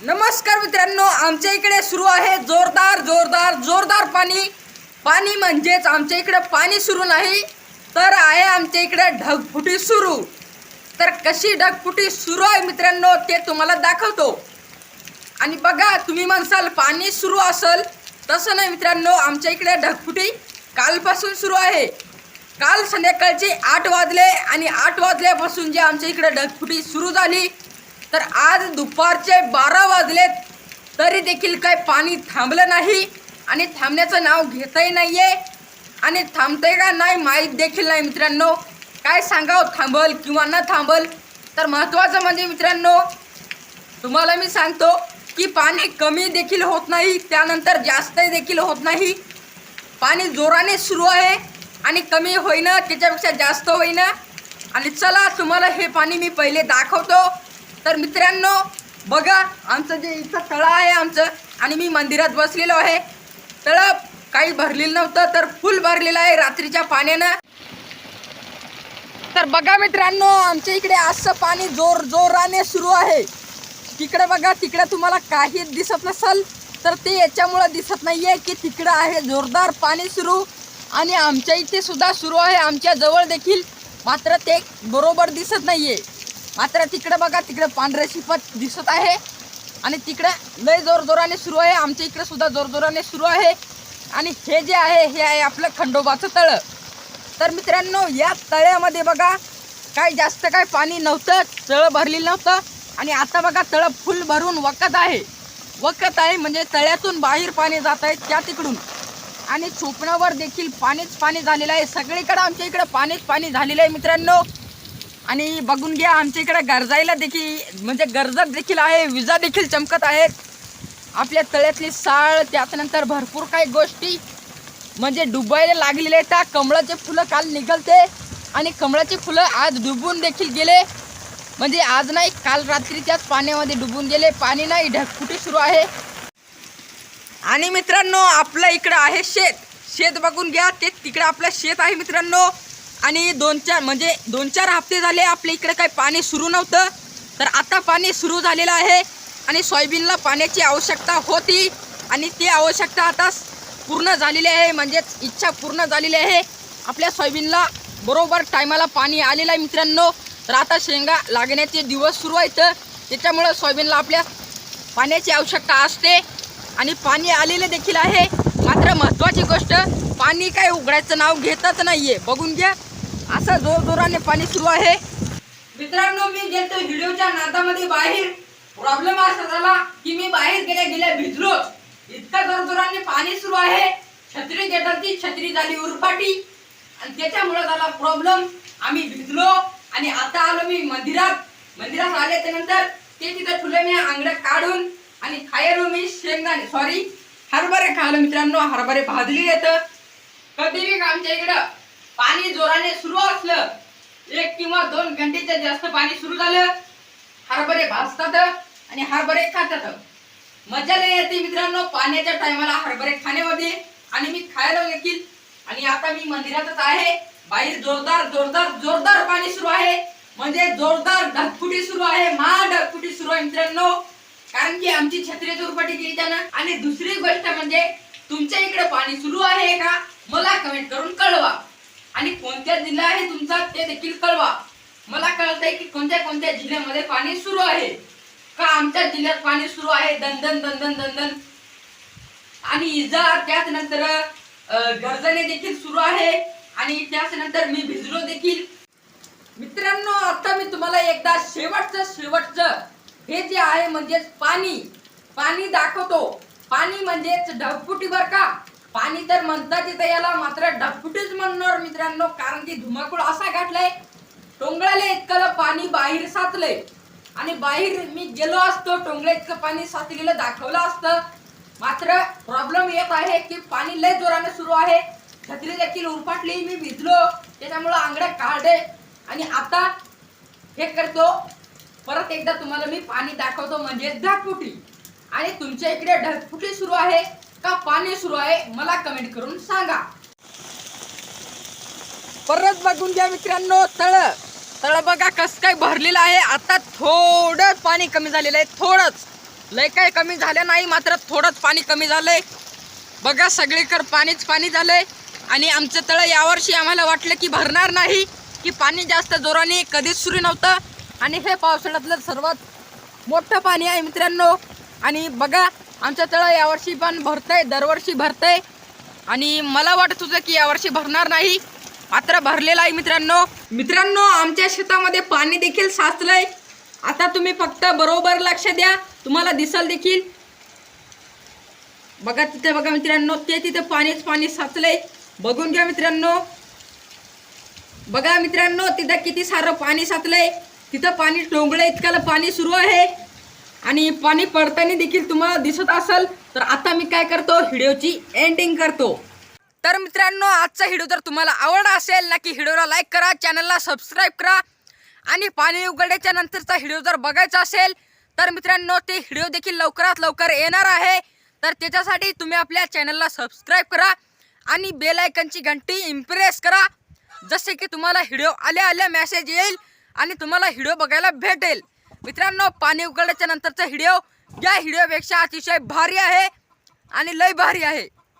नमस्कार मित्रांनो आमच्या इकडे सुरू आहे जोरदार जोरदार जोरदार पाणी. पाणी म्हणजेच आमच्या इकडे पाणी सुरू नाही तर आहे आमच्या इकडे ढगफुटी सुरू. तर कशी ढगफुटी सुरू आहे मित्रांनो ते तुम्हाला दाखवतो. आणि बघा तुम्ही म्हणसाल पाणी सुरू असेल तसं नाही मित्रांनो आमच्या इकडे ढगफुटी कालपासून सुरू आहे. काल संध्याकाळचे आठ वाजले आणि आठ वाजल्यापासून जे आमच्या इकडे ढगफुटी सुरू झाली तर आज दुपारचे बारा वाजलेत तरी देखील काय पाणी थांबलं नाही आणि थांबण्याचं नाव घेतही नाही आहे आणि थांबतंय का नाही माहीत देखील नाही मित्रांनो. काय सांगावं थांबल किंवा न थांबल? तर महत्त्वाचं म्हणजे मित्रांनो तुम्हाला मी सांगतो की पाणी कमी देखील होत नाही त्यानंतर जास्त देखील होत नाही. पाणी जोराने सुरू आहे आणि कमी होईना त्याच्यापेक्षा जास्त होईना. आणि चला तुम्हाला हे पाणी मी पहिले दाखवतो. तर मित्रांनो बघा आमचं जे इथं तळं आहे आमचं आणि मी मंदिरात बसलेलो आहे. तळं काही भरलेलं नव्हतं तर फुल भरलेलं आहे रात्रीच्या पाण्यानं. तर बघा मित्रांनो आमच्या इकडे असं पाणी जोर जोराने सुरू आहे. तिकडे बघा तिकडे तुम्हाला काही दिसत नसल तर ते याच्यामुळं दिसत नाहीये की तिकडं आहे जोरदार पाणी सुरू. आणि आमच्या इथे सुद्धा सुरू आहे आमच्या जवळ देखील मात्र ते बरोबर दिसत नाहीये. मात्र तिकडे बघा तिकडे पांढरे शिपत दिसत आहे. आणि तिकडे लय जोरजोराने सुरू आहे. आमच्या इकडे सुद्धा जोरजोराने सुरू आहे. आणि हे जे आहे हे आहे आपलं खंडोबाचं तळं. तर मित्रांनो या तळ्यामध्ये बघा काय जास्त काय पाणी नव्हतं तळं भरलेलं नव्हतं. आणि आता बघा तळं फुल भरून वकत आहे. वकत आहे म्हणजे तळ्यातून बाहेर पाणी जात आहे त्या तिकडून. आणि चोपणावर देखील पाणीच पाणी झालेलं आहे. सगळीकडे आमच्या इकडे पाणीच पाणी झालेलं आहे मित्रांनो. आणि बघून घ्या आमच्या इकडे गरजायला देखील म्हणजे गरजत देखील आहे विजा देखील चमकत आहेत. आपल्या तळ्यातली साळ त्याच्यानंतर भरपूर काही गोष्टी. म्हणजे डुबायला लागलेले आहेत त्या कमळाचे फुलं काल निघालते. आणि कमळाचे फुलं आज डुबून देखील गेले. म्हणजे आज नाही काल रात्रीच्याच पाण्यामध्ये डुबून गेले. पाणी नाही ढगफुटी सुरू आहे? आणि मित्रांनो आपलं इकडं आहे शेत. शेत बघून घ्या ते तिकडं आपलं शेत आहे मित्रांनो. आणि दोन चार म्हणजे दोन चार हप्ते झाले आपल्या इकडे काही पाणी सुरू नव्हतं. तर आता पाणी सुरू झालेलं आहे आणि सोयाबीनला पाण्याची आवश्यकता होती. आणि ती आवश्यकता आता पूर्ण झालेली आहे म्हणजेच इच्छा पूर्ण झालेली आहे. आपल्या सोयाबीनला बरोबर टायमाला पाणी आलेलं आहे मित्रांनो. तर आता शेंगा लागण्याचे दिवस सुरू आहेत. त्याच्यामुळं सोयाबीनला आपल्या पाण्याची आवश्यकता असते. आणि पाणी आलेलं देखील आहे. मात्र महत्त्वाची गोष्ट पाणी काय उघडायचं नाव घेतच नाही आहे बघून घ्या. असं जोर जोराने पाणी सुरू आहे. मित्रांनो मी गेलतो व्हिडिओच्या नादामध्ये बाहेर. प्रॉब्लेम असा झाला की मी बाहेर गेल्या गेल्या भिजलो. इतका जोर जोराने पाणी सुरू आहे. छत्री गेटाची छत्री झाली उरफाटी. आणि त्याच्यामुळे झाला प्रॉब्लेम आम्ही भिजलो आणि आता आलो मी मंदिरात. मंदिरात आल्याच्यानंतर ते तिथं ठुले मी आंगड्या काढून आणि खायलो मी शेंगदाणे. सॉरी हरभरे खायलो मित्रांनो. हरभरे भाजली येत. कधी बी आमच्या इकडं पाणी जोराने सुरू असलं एक किंवा दोन घंटेच्या जास्त पाणी सुरू झालं हरभरे भाजतात आणि हरभरे खातात. मजा लय येते मित्रांनो पाण्याच्या टायमाला हरभरे खाण्यामध्ये आणि मी खायला देखील आणि आता मी मंदिरातच आहे. बाहेर जोरदार जोरदार जोरदार पाणी सुरू आहे. म्हणजे जोरदार ढगफुटी सुरू आहे महा ढगफुटी सुरू आहे मित्रांनो. कारण की आमची छत्री दुर्पटी केली त्यानं. आणि दुसरी गोष्ट म्हणजे तुमच्या इकडे पाणी सुरू आहे का? मला कमेंट करून कळवा. आणि कोणत्या जिल्हा आहे तुमचा ते देखील कळवा. मला कळतंय की कोणत्या कोणत्या जिल्ह्यामध्ये पाणी सुरू आहे? का आमच्या जिल्ह्यात पाणी सुरू आहे? दंदन दंदन दंदन आणि इजा त्याच नंतर गर्जने देखील सुरू आहे. आणि त्याच नंतर मी भिजलो देखील. मित्रांनो आता मी तुम्हाला एकदा शेवटचं शेवटचं हे जे आहे म्हणजेच पाणी पाणी दाखवतो. पाणी म्हणजेच ढगफुटी बर का? पाणी तर म्हणतात तिथं याला मात्र डपटीच म्हणणार मित्रांनो कारण की धुमाकूळ असा गाठलाय टोंगळाले इतकं पाणी बाहेर साचलंय. आणि बाहेर मी गेलो असतो टोंगळे इतकं पाणी साचलेलं दाखवलं असतं. मात्र प्रॉब्लेम येत आहे की पाणी लय जोराने सुरू आहे. छत्री देखील उरफाटली मी भिजलो. त्याच्यामुळं आंगड्या काढे आणि आता हे करतो. परत एकदा तुम्हाला मी पाणी दाखवतो म्हणजे ढगफुटी आणि तुमच्या इकडे ढगफुटी सुरू आहे. का पाणी सुरू आहे मला कमेंट करून सांगा. परत बघून घ्या मित्रांनो तळ. तळ बघा कस काय भरलेलं आहे. आता थोडं पाणी कमी झालेलं आहे थोडंच. लय काही कमी झालं नाही मात्र थोडंच पाणी कमी झालंय. बघा सगळीकडे पाणीच पाणी झालंय. आणि आमचं तळं यावर्षी आम्हाला वाटलं की भरणार नाही की पाणी जास्त जोराने कधीच सुरू नव्हतं. आणि हे पावसाळ्यातलं सर्वात मोठं पाणी आहे मित्रांनो. आणि बघा आमचं तळं यावर्षी पण भरतंय दरवर्षी भरतंय. आणि मला वाटत होतं की यावर्षी भरणार नाही. मात्र भरलेला आहे मित्रांनो. मित्रांनो आमच्या शेतामध्ये पाणी देखील साचलंय. आता तुम्ही फक्त बरोबर लक्ष द्या. तुम्हाला दिसल देखील. बघा तिथे बघा मित्रांनो ते तिथे पाणीच पाणी साचलंय. बघून घ्या मित्रांनो. बघा मित्रांनो तिथं किती सारं पाणी साचलंय. तिथं पाणी टोंगळं इतकाला पाणी सुरू आहे. आणि पाणी पडताना देखील तुम्हाला दिसत असेल तर आता मी काय करतो? व्हिडिओची एंडिंग करतो. तर मित्रांनो आजचा व्हिडिओ जर तुम्हाला आवडला असेल नक्की व्हिडिओला लाईक करा चॅनलला सबस्क्राईब करा. आणि पाणी उघडल्याच्या नंतरचा व्हिडिओ जर बघायचा असेल तर मित्रांनो ते व्हिडिओ देखील लवकरात लवकर येणार आहे. तर त्याच्यासाठी तुम्ही आपल्या चॅनलला सबस्क्राईब करा आणि बेलायकनची घंटी इम्प्रेस करा. जसे की तुम्हाला व्हिडिओ आल्या आल्या मेसेज येईल आणि तुम्हाला व्हिडिओ बघायला भेटेल. मित्रांनो पाणी उघडल्याच्या नंतरचा हिडिओ या हिडिओपेक्षा अतिशय भारी आहे आणि लय भारी आहे.